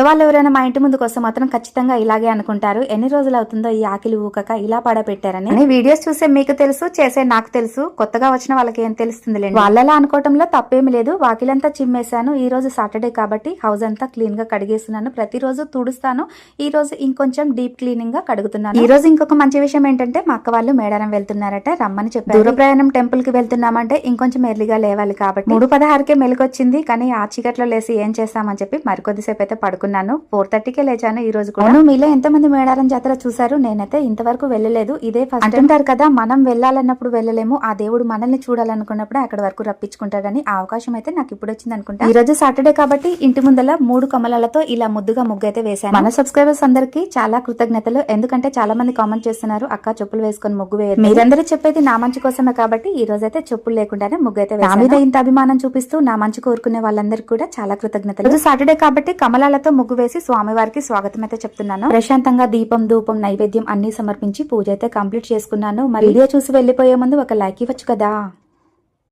కొత్త వాళ్ళు ఎవరైనా మా ఇంటి ముందుకు వస్తే మాత్రం ఖచ్చితంగా ఇలాగే అనుకుంటారు. ఎన్ని రోజులు అవుతుందో ఈ ఆకిలి ఊకక ఇలా పడబెట్టారని అని వీడియోస్ చూసే మీకు తెలుసు చేసే నాకు తెలుసు. కొత్తగా వచ్చిన వాళ్ళకి ఏం తెలుస్తుంది వాళ్ళలా అనుకోవటంలో తప్పేమి లేదు. వాకిలంతా చిమ్మేశాను. ఈ రోజు సాటర్డే కాబట్టి హౌస్ అంతా క్లీన్గా కడిగేస్తున్నాను. ప్రతిరోజు తుడుస్తాను. ఈ రోజు ఇంకొంచెం డీప్ క్లీనింగ్గా కడుగుతున్నాను. ఈ రోజు ఇంకొక మంచి విషయం ఏంటంటే మా అక్క వాళ్ళు మేడారం వెళ్తున్నారట రమ్మని చెప్పారు. దూర ప్రయాణం టెంపుల్కి వెళ్తున్నామంటే ఇంకొంచెం ఎర్లీగా లేవాలి కాబట్టి మూడు పదహారుకే మెలకొచ్చింది కానీ ఆ చీకట్లో లేసి ఏం చేస్తామని చెప్పి మరికొద్దిసేపు అయితే పడుకున్నాను. ఫోర్ థర్టీకే లేచాను ఈ రోజు కూడా మీలో ఎంతమంది మేడారం జాతర చూసారు నేనైతే ఇంతవరకు వెళ్ళలేదు. ఇదే ఫస్ట్ అంటుంటారు కదా మనం వెళ్ళాలన్నప్పుడు వెళ్ళలేము. ఆ దేవుడు మనల్ని చూడాలనుకున్నప్పుడు అక్కడ వరకు రప్పించుకుంటాడని ఆ అవకాశం అయితే నాకు ఇప్పుడు వచ్చింది అనుకుంటా. ఈ రోజు సాటర్డే కాబట్టి ఇంటి ముందల మూడు కమలాలతో ఇలా ముద్దుగా ముగ్గు అయితే వేశాను. మన సబ్స్క్రైబర్స్ అందరికీ చాలా కృతజ్ఞతలు. ఎందుకంటే చాలా మంది కామెంట్ చేస్తున్నారు అక్క చెప్పులు వేసుకొని ముగ్గు వేయరు మీరందరూ చెప్పేది నా మంచి కోసమే కాబట్టి ఈ రోజు అయితే చెప్పులు లేకుండానే ముగ్గు అయితే వేశాను. నా మీద ఇంత అభిమానం చూపిస్తూ నా మంచి కోరుకునే వాళ్ళందరికీ కూడా చాలా కృతజ్ఞతలు. సాటర్డే కాబట్టి కమలాలతో ముగ్గు వేసి స్వామివారికి స్వాగతం అయితే చెప్తున్నాను. ప్రశాంతంగా దీపం ధూపం నైవేద్యం అన్ని సమర్పించి పూజ అయితే కంప్లీట్ చేసుకున్నాను. మరి వీడియో చూసి వెళ్ళిపోయే ముందు ఒక లైక్ ఇవ్వచ్చు కదా?